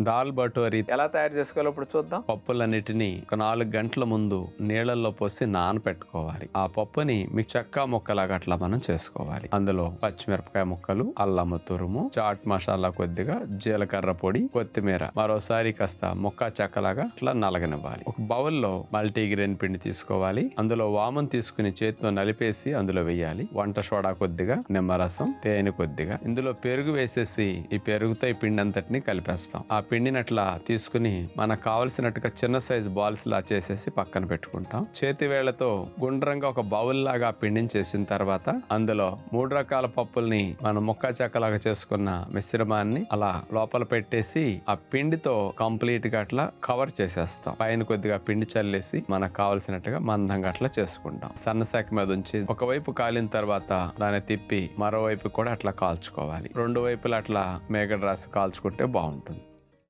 దాల్ బటోరీ ఎలా తయారు చేసుకోవాలో ఇప్పుడు చూద్దాం. పప్పులన్నిటిని ఒక నాలుగు గంటల ముందు నీళ్ళల్లో పోసి నానపెట్టుకోవాలి. ఆ పప్పుని మీకు చెక్క ముక్కలాగా అట్లా మనం చేసుకోవాలి. అందులో పచ్చిమిరపకాయ ముక్కలు అల్లము తురుము చాట్ మసాలా కొద్దిగా జీలకర్ర పొడి కొత్తిమీర మరోసారి కాస్త ముక్క చెక్కలాగా అట్లా నలగనివ్వాలి. ఒక బౌల్లో మల్టీగ్రెయిన్ పిండి తీసుకోవాలి. అందులో వామం తీసుకుని చేతితో నలిపేసి అందులో వేయాలి. వంట సోడా కొద్దిగా నిమ్మరసం తేనె కొద్దిగా. ఇందులో పెరుగు వేసేసి ఈ పెరుగుతో ఈ పిండి అంతటిని కలిపేస్తాం. ఆ పిండినట్లా తీసుకుని మనకు కావలసినట్టుగా చిన్న సైజు బాల్స్ లా చేసేసి పక్కన పెట్టుకుంటాం. చేతి వేళ్ళతో గుండ్రంగా ఒక బౌల్ లాగా పిండించేసిన చేసిన తర్వాత అందులో మూడు రకాల పప్పుల్ని మనం ముక్క చెక్కలాగా చేసుకున్న మిశ్రమాన్ని అలా లోపల పెట్టేసి ఆ పిండితో కంప్లీట్గా అట్లా కవర్ చేసేస్తాం. పైన కొద్దిగా పిండి చల్లేసి మనకు కావలసినట్టుగా మందంగా అట్లా చేసుకుంటాం. సన్నశాఖ మీద ఉంచి ఒకవైపు కాలిన తర్వాత దాన్ని తిప్పి మరోవైపు కూడా అట్లా కాల్చుకోవాలి. రెండు వైపులా అట్లా మేగడ రాసి కాల్చుకుంటే బాగుంటుంది.